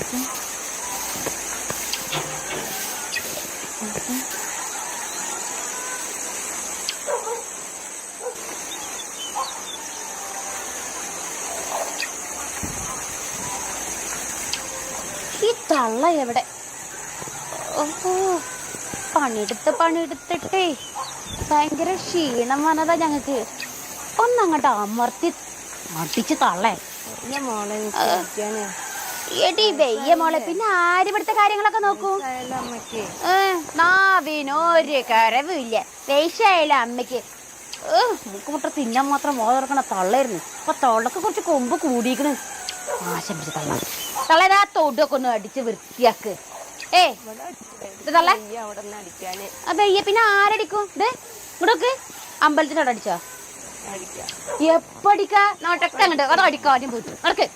ഈ തള്ള എവിടെ? ഓഹോ പണിയെടുത്ത് പണിയെടുത്തിട്ടേ. ഭയങ്കര ക്ഷീണം വന്നതാ ഞങ്ങക്ക്. ഒന്നങ്ങോട്ട് അമർത്തി അടിച്ച് തള്ളേ. മോളെ എടി വെയ്യ മോളെ പിന്നെ ആരിവിടുത്തെ കാര്യങ്ങളൊക്കെ നോക്കൂ? നാവിനൊരു കരവില്ല വേശായാലും അമ്മയ്ക്ക്? മുക്കുമുട്ട തിന്നാൻ മാത്രം മോത തുറക്കണ തള്ളായിരുന്നു അപ്പൊ തള്ളക്ക് കുറച്ച് കൊമ്പ് കൂടിയിരിക്കണ്. ആശം പിടിച്ച് തള്ള. തള്ളേരാ തൊടൊക്കെ ഒന്ന് അടിച്ച് വൃത്തിയാക്ക്. ഏ തള്ളേ. അടിക്കാന്. അപ്പൊ അയ്യ പിന്നെ ആരടിക്കും? ഇത് ഇവിടൊക്കെ അമ്പലത്തിനോട് അടിച്ചോ? എപ്പടിക്കാ? നോട്ടൊക്കെ അങ്ങോട്ട് അത് അടിക്കാം? ആദ്യം പോയിട്ട്. നടക്ക്.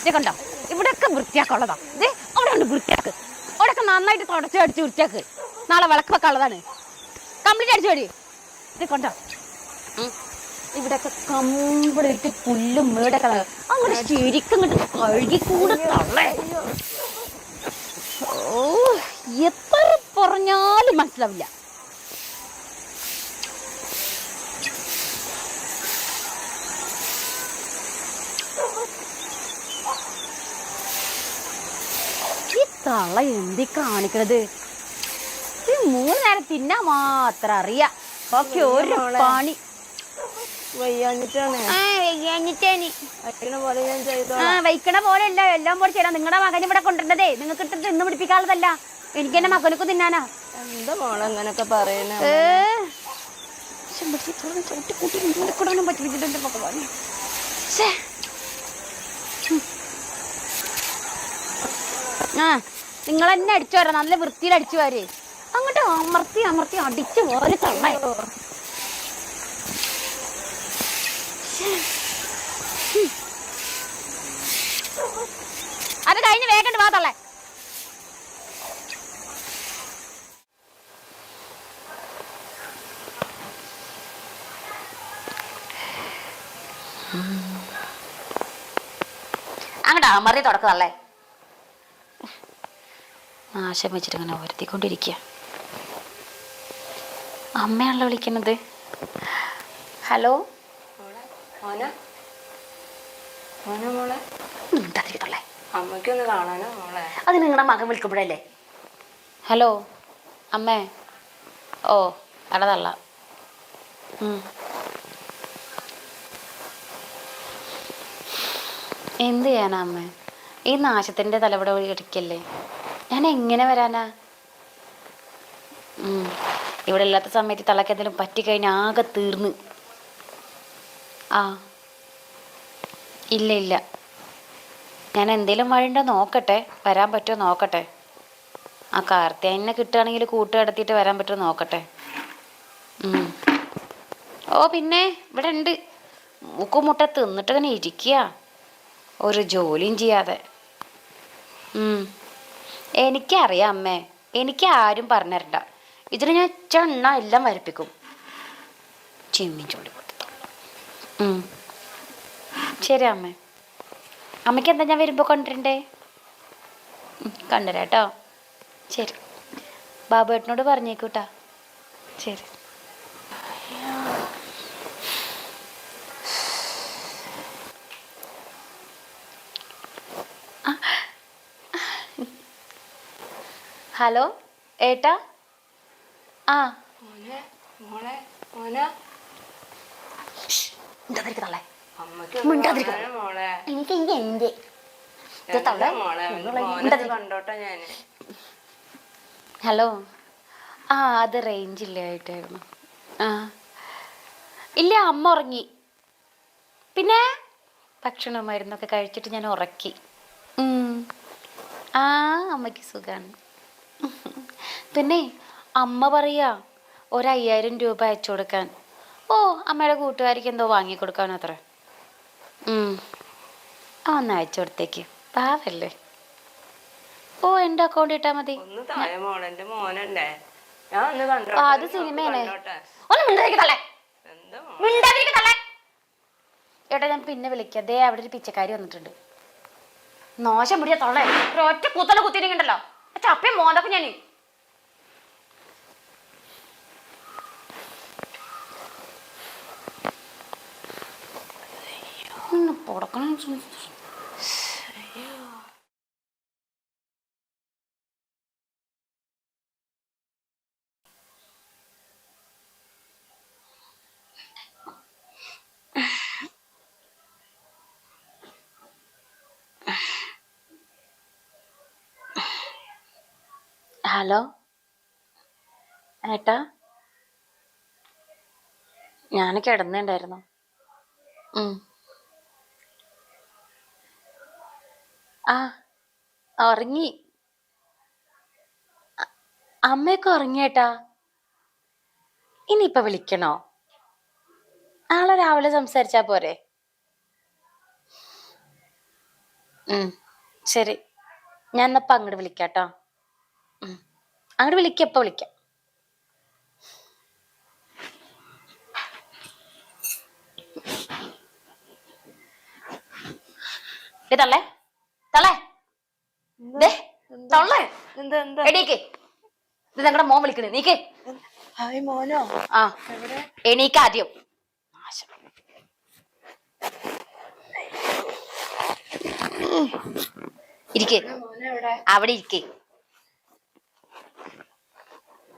ഇത് കണ്ടോ? ഇവിടെയൊക്കെ വൃത്തിയാക്കുള്ളതാ ഇത് അവിടെ ഉണ്ട് വൃത്തിയാക്ക്. അവിടെയൊക്കെ നന്നായിട്ട് തുടച്ച് അടിച്ച് വൃത്തിയാക്ക്. നാളെ വിളക്ക് വെക്കാനുള്ളതാണ് കംപ്ലീറ്റ് അടിച്ചു പടി ഇത് കണ്ടോ. ഇവിടെയൊക്കെ കംപ്ലീറ്റ് പുല്ലും മേടൊക്കെ അങ്ങനെ ശരിക്കും അങ്ങോട്ട് കഴുകിക്കൂടെ തള്ളേ. ഓ എത്ര പറഞ്ഞാലും മനസ്സിലാവില്ല. തള്ള എന്തി കാണിക്കണത്? ഈ മൂന്ന് നേരം തിന്നാ മാത്രം അറിയ. ഓക്കെ ഒരു പണി. വൈക്കണ പോലെ വയ്ക്കണ അല്ല എല്ലാം പോലെ ചെയ്യാം നിങ്ങളുടെ മകൻ ഇവിടെ കൊണ്ടുവരുന്നതേ. നിങ്ങൾക്ക് ഇട്ട് തിന്ന് പിടിപ്പിക്കാനുള്ളതല്ല. എനിക്ക് എന്റെ മകനക്ക് തിന്നാനാ. എന്താ മോളെ അങ്ങനൊക്കെ പറയണേ ചവിട്ടി കൂട്ടി എന്റെ ഭഗവാനെ ശ്ശേ. ഉം. ആ നിങ്ങൾ തന്നെ അടിച്ചു വരാം നല്ല വൃത്തിയിൽ അടിച്ചു വരേ. അങ്ങോട്ട് അമർത്തി അമർത്തി അടിച്ചു പോലെ തള്ളേ. അത് കഴിഞ്ഞ് വേഗണ്ട് വാ തള്ളേ. അങ്ങോട്ട് അമർത്തി തുടക്കതല്ലേ നാശം വെച്ചിട്ട് ഇങ്ങനെ ഒരുത്തിക്കൊണ്ടിരിക്കുക അമ്മയാണല്ലോ വിളിക്കുന്നത്. ഹലോ? അമ്മയ്ക്കൊന്ന് കാണാനോ മോളെ. അത് നിങ്ങളുടെ മകൻ വിളിക്കുമ്പോഴല്ലേ ഹലോ? അമ്മേ? ഓ അടതല്ല എന്ത് ചെയ്യാനാ അമ്മേ? ഈ നാശത്തിന്റെ തലവിടെ ഇടിക്കല്ലേ ഞാൻ എങ്ങനെ വരാനാ ഇവിടെ ഇല്ലാത്ത സമയത്ത് തള്ളക്ക് എന്തെങ്കിലും പറ്റിക്കഴിഞ്ഞാൽ ആകെ തീർന്ന്. ആ. ഇല്ല ഇല്ല. ഞാൻ എന്തേലും വഴിയുണ്ടോ നോക്കട്ടെ. വരാൻ പറ്റുമോ നോക്കട്ടെ. ആ കാർത്തിയാനിനെ കിട്ടുകയാണെങ്കിൽ കൂട്ട് കടത്തിയിട്ട് വരാൻ പറ്റുമോ നോക്കട്ടെ. ഓ പിന്നെ ഇവിടെ ഉണ്ട് മുക്കുമുട്ട തിന്നിട്ട് ഇങ്ങനെ ഇരിക്കുക ഒരു ജോലിയും ചെയ്യാതെ. എനിക്കറിയാം അമ്മേ. എനിക്ക് ആരും പറഞ്ഞു തരണ്ട ഇതിന് ഞാൻ ചെണ്ണ എല്ലാം വരപ്പിക്കും. ചിമ്മി ചൂടി കൊടുത്തു. ശരി അമ്മേ. അമ്മയ്ക്ക് എന്താ ഞാൻ വരുമ്പോൾ കൊണ്ടുവരാം കേട്ടോ. ശരി. ബാബു ഏട്ടനോട് പറഞ്ഞേക്കൂട്ടാ ശരി. ഹലോ ഏട്ടാ? ആ. മോനെ മോളെ മോനെ. മോളെ. എനിക്ക് ഇത് എന്താ മോളെ? നിങ്ങളെ മോനെ. കണ്ടോട്ടെ ഞാൻ. ഹലോ. ആ അത് റേഞ്ച് ഇല്ലായിട്ടായിരുന്നു ആ. ഇല്ല അമ്മ ഉറങ്ങി. പിന്നെ? ഭക്ഷണം മരുന്നൊക്കെ കഴിച്ചിട്ട് ഞാൻ ഉറക്കി. ഉം. ആ അമ്മയ്ക്ക് സുഖമാണ് പിന്നെ അമ്മ പറയാ ഒരയ്യായിരം രൂപ അയച്ചു കൊടുക്കാൻ. ഓ അമ്മയുടെ കൂട്ടുകാരിക്ക് എന്തോ വാങ്ങിക്കൊടുക്കാനോ അത്ര? ആ ഒന്ന് അയച്ചു കൊടുത്തേക്ക്. പാവല്ലേ? ഓ എന്റെ അക്കൗണ്ട് ഇട്ടാ മതി. അത് സിനിമയല്ലേ ഒന്ന് ഏട്ടാ ഞാൻ പിന്നെ വിളിക്കാം. അതേ അവിടെ ഒരു പിച്ചക്കാരി വന്നിട്ടുണ്ട്. നോശം മുടിയാ തൊള്ളേ. ഒറ്റ കുത്തല കുത്തിയിട്ടുണ്ടല്ലോ അപ്പം മോന്തൊക്കെ ഞാൻ പൊടക്കണം ഹലോ? ഏട്ടാ? ഞാൻ കിടന്നുണ്ടായിരുന്നു. ആ ഉറങ്ങി. അമ്മയൊക്കെ ഉറങ്ങിയേട്ടാ. ഇനിയിപ്പൊ വിളിക്കണോ? നാളെ രാവിലെ സംസാരിച്ചാ പോരെ? ഉം ശരി. ഞാൻ എന്നപ്പോ അങ്ങോട്ട് വിളിക്കാട്ടോ. ഉം. അങ്ങോട്ട് വിളിക്കാം ഇപ്പൊ വിളിക്കാം. ദേ തള്ളേ. ദേ തള്ളേ. എന്താ എന്താ? എണീക്ക് ഇത് ഞങ്ങളുടെ മോൻ വിളിക്കണേ. നീക്കേ. ഹായ് മോനോ? ആ. എവിടെ? എണീക്ക് ആദ്യം. നാശം. ഇരിക്ക്. അവിടെ ഇരിക്കേ.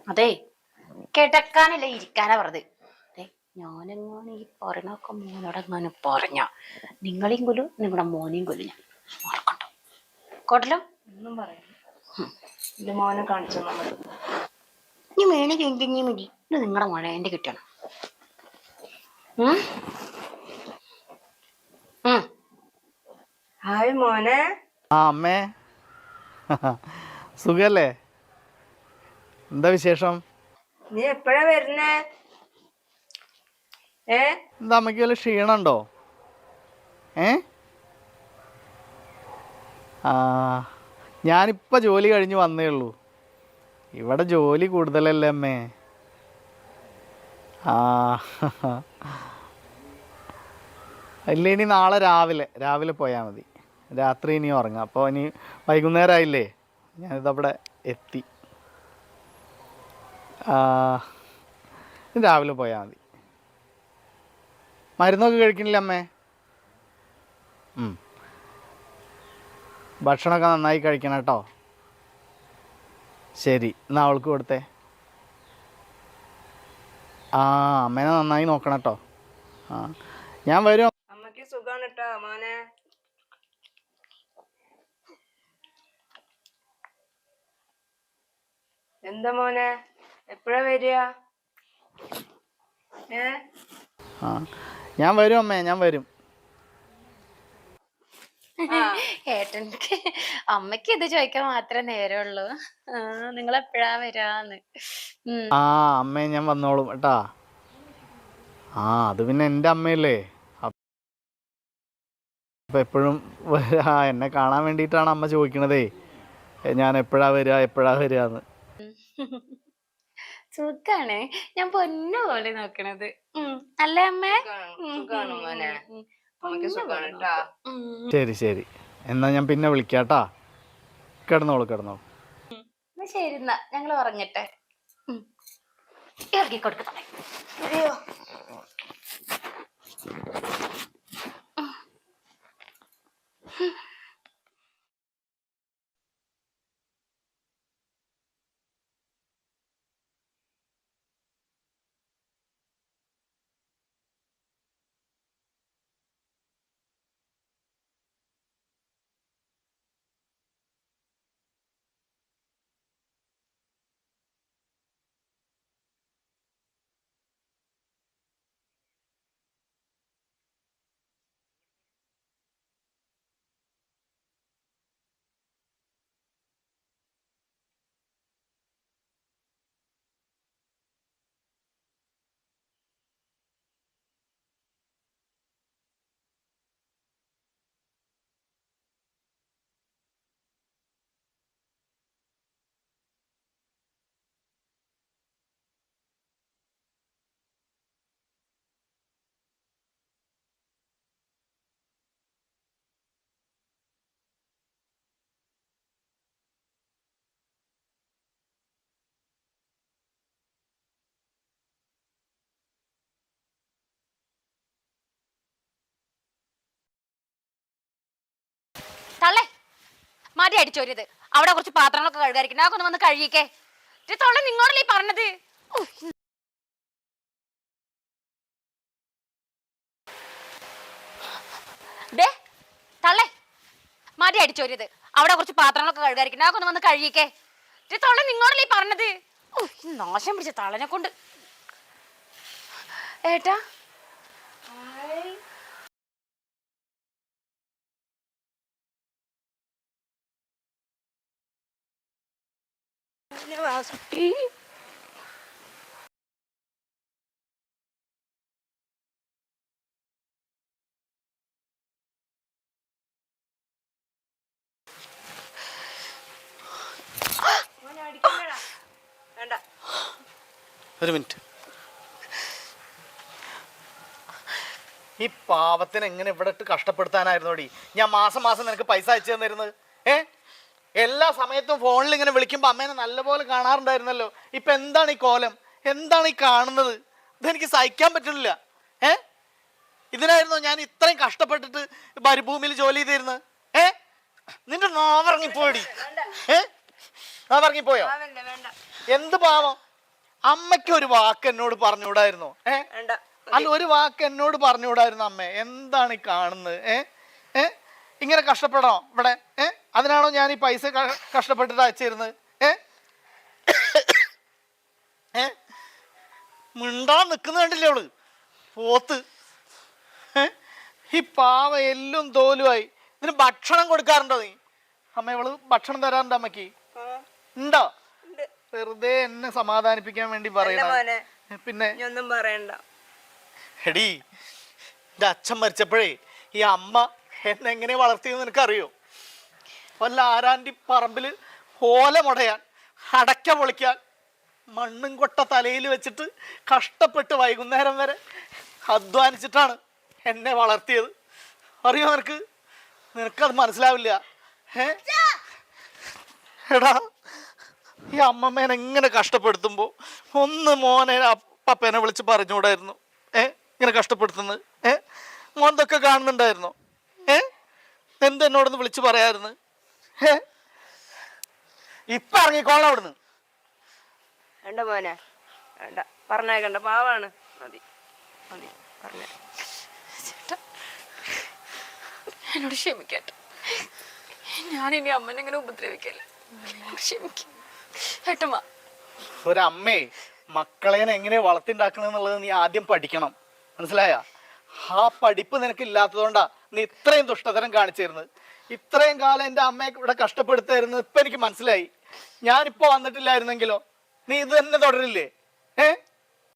അതെ. കിടക്കാനല്ല ഇരിക്കാനാ പറഞ്ഞത്. ദേ, ഞാനെങ്ങാനും ഈ പറയണൊക്കെ മോനോടെങ്ങാനും പറഞ്ഞ നിങ്ങളെയും കൊല്ലും നിങ്ങളുടെ മോനെയും കൊല്ലും ഞാൻ. കോട്ടല്ലോ ഒന്നും പറയാം എന്റെ മോനെ കാണിച്ചു നമ്മൾ നീ മേണി കഴിഞ്ഞ മതി. ഇത് നിങ്ങളുടെ മോനെ എന്റെ കിട്ടണം. ഹായ് മോനെ. ആ അമ്മേ. സുഖല്ലേ? എന്താ വിശേഷം? നീ എപ്പോഴാ വരുന്നേ? ഏ? എന്താ അമ്മയ്ക്ക് വല്ല ക്ഷീണുണ്ടോ ഏ? ഞാനിപ്പോൾ ജോലി കഴിഞ്ഞ് വന്നേ ഉള്ളൂ. ഇവിടെ ജോലി കൂടുതലല്ലേ അമ്മേ? ആ ഇല്ല ഇനി നാളെ രാവിലെ രാവിലെ പോയാൽ മതി. രാത്രി ഇനി ഉറങ്ങാം. അപ്പോൾ ഇനി വൈകുന്നേരമായില്ലേ ഞാനിതവിടെ എത്തി. രാവിലെ പോയാൽ മതി. മരുന്നൊക്കെ കഴിക്കണില്ല അമ്മേ. ഭക്ഷണമൊക്കെ നന്നായി കഴിക്കണം കേട്ടോ. ശരി എന്നാൽ അവൾക്ക് കൊടുത്തെ. ആ അമ്മേനെ നന്നായി നോക്കണം കേട്ടോ. ആ ഞാൻ വരും. അമ്മയ്ക്ക് സുഖാണ് കേട്ടോ മോനെ. എന്താ മോനെ? എപ്പോഴാ വരിക? ഏ? ആ ഞാൻ വരും അമ്മേ ഞാൻ വരും. ഏട്ടൻക്ക് അമ്മയ്ക്ക് ഇത് ചോദിക്കാൻ മാത്രമേ നേരമുള്ളൂ. നിങ്ങൾ എപ്പോഴാ വരാന്ന്. ആ അമ്മേ ഞാൻ വന്നോളും കേട്ടാ. ആ അത് പിന്നെ എന്റെ അമ്മയല്ലേ. അപ്പം എപ്പോഴും ആ എന്നെ കാണാൻ വേണ്ടിട്ടാണ് അമ്മ ചോദിക്കണതേ. ഞാൻ എപ്പോഴാ വരിക എപ്പോഴാ വരിക എന്ന് സുഖാണ്. ഞാൻ പൊന്നു പോലെ നോക്കണത്. അല്ലേ അമ്മേ? അമ്മയ്ക്ക് സുഖമാണ് ശരി ശരി. എന്നാ ഞാൻ പിന്നെ വിളിക്കാട്ടാ. കിടന്നോളൂ കിടന്നോളൂ. എന്നാ ശരി എന്നാ. ഞങ്ങൾ ഉറങ്ങട്ടെ. ഇറങ്ങി കൊടുക്കട്ടെ അയ്യോ. Hmm. തള്ളേ. മാറ്റി അടിച്ചോരിയത് അവിടെ കുറച്ച് പാത്രങ്ങളൊക്കെ കഴുകാതിരിക്കണം അതൊക്കെ ഒന്ന് വന്ന് കഴുകിക്കേ. തൊള്ള നിങ്ങളല്ലേ പറഞ്ഞത്? തള്ളേ. മാറ്റി അടിച്ചോരിയത് അവിടെ കുറച്ച് പാത്രങ്ങളൊക്കെ കഴുകാതിരിക്കണം അതൊക്കെ ഒന്ന് വന്ന് കഴുകിക്കേ. തൊള്ള നിങ്ങളല്ലേ പറഞ്ഞത്? നാശം പിടിച്ച തളനെ കൊണ്ട്. ഏട്ടാ വേണ്ട ഒരു മിനിറ്റ്. ഈ പാവത്തിന് എങ്ങനെ ഇവിടെ ഇട്ട് കഷ്ടപ്പെടുത്താനായിരുന്നോടി? ഞാൻ മാസം മാസം നിനക്ക് പൈസ അയച്ചു തന്നിരുന്നത്. ഏ? എല്ലാ സമയത്തും ഫോണിൽ ഇങ്ങനെ വിളിക്കുമ്പോൾ അമ്മേനെ നല്ലപോലെ കാണാറുണ്ടായിരുന്നല്ലോ. ഇപ്പൊ എന്താണ് ഈ കോലം? എന്താണ് ഈ കാണുന്നത്? ഇതെനിക്ക് സഹിക്കാൻ പറ്റുന്നില്ല. ഏ? ഇതിനായിരുന്നു ഞാൻ ഇത്രയും കഷ്ടപ്പെട്ടിട്ട് മരുഭൂമിയിൽ ജോലി ചെയ്തിരുന്നത്. ഏ? നിന്റെ നാവിറങ്ങിപ്പോയടി. ഏ? നാവിറങ്ങിപ്പോയോ? എന്ത് പാവം? അമ്മയ്ക്ക് ഒരു വാക്ക് എന്നോട് പറഞ്ഞുകൂടായിരുന്നു. ഏ? അല്ല ഒരു വാക്ക് എന്നോട് പറഞ്ഞുകൂടായിരുന്നു അമ്മേ. എന്താണ് ഈ കാണുന്നത്? ഏ? ഏ? ഇങ്ങനെ കഷ്ടപ്പെടണോ ഇവിടെ? ഏ? അതിനാണോ ഞാൻ ഈ പൈസ കഷ്ടപ്പെട്ടിട്ട് അയച്ചിരുന്നത്? ഏ? ഏ? മിണ്ടാൻ നിൽക്കുന്ന കണ്ടില്ലേ അവൾ? പോത്ത്. ഈ പാവ എല്ലും തോലുമായി ഇതിന് ഭക്ഷണം കൊടുക്കാറുണ്ടോ നീ? അമ്മ ഇവൾ ഭക്ഷണം തരാറുണ്ടോ അമ്മയ്ക്ക് ഉണ്ടോ. വെറുതെ എന്നെ സമാധാനിപ്പിക്കാൻ വേണ്ടി പറയണ പിന്നെ? ഒന്നും പറയണ്ട. എടി എന്റെ അച്ഛൻ മരിച്ചപ്പോഴേ ഈ അമ്മ എന്നെങ്ങനെ വളർത്തിയെന്ന് നിനക്കറിയോ? വല്ല ആരാന്റെ പറമ്പിൽ ഓല മുടയാൻ അടയ്ക്ക പൊളിക്കാൻ മണ്ണും കൊട്ട തലയിൽ വെച്ചിട്ട് കഷ്ടപ്പെട്ട് വൈകുന്നേരം വരെ അധ്വാനിച്ചിട്ടാണ് എന്നെ വളർത്തിയത്. അറിയോ നിനക്ക്? നിനക്കത് മനസ്സിലാവില്ല. എടാ ഈ അമ്മമ്മേനെ എങ്ങനെ കഷ്ടപ്പെടുത്തുമ്പോൾ ഒന്ന് മോനെ പപ്പേനെ വിളിച്ച് പറഞ്ഞുകൂടായിരുന്നു. ഏ? ഇങ്ങനെ കഷ്ടപ്പെടുത്തുന്നത്. ഏ? മോൻ ഇതൊക്കെ കാണുന്നുണ്ടായിരുന്നോ. ഏ? എന്തെന്നോടൊന്ന് വിളിച്ച് പറയായിരുന്നു. ഇപ്പൊ ഇറങ്ങിക്കോളാം അവിടുന്ന്. വേണ്ട മോനെ. വേണ്ട. പറഞ്ഞേക്കണ്ട പാവാണ്. മതി. മതി. പറഞ്ഞേ. എന്നോട് ക്ഷമിക്കട്ടെ. ഞാനിനി അമ്മനെ ഇങ്ങനെ ഉപദ്രവിക്കല്ല? ക്ഷമിക്കും. ഒരമ്മേ മക്കളെ എങ്ങനെ വളർത്തിണ്ടാക്കണം എന്നുള്ളത് നീ ആദ്യം പഠിക്കണം. മനസ്സിലായ? ആ പഠിപ്പ് നിനക്ക് ഇല്ലാത്തതുകൊണ്ടാ നീ ഇത്രയും ദുഷ്ടതരം കാണിച്ചിരുന്നത്. ഇത്രയും കാലം എന്റെ അമ്മയെ ഇവിടെ കഷ്ടപ്പെടുത്തായിരുന്നു. ഇപ്പൊ എനിക്ക് മനസ്സിലായി. ഞാനിപ്പോ വന്നിട്ടില്ലായിരുന്നെങ്കിലോ? നീ ഇത് തന്നെ തുടരില്ലേ? ഏ?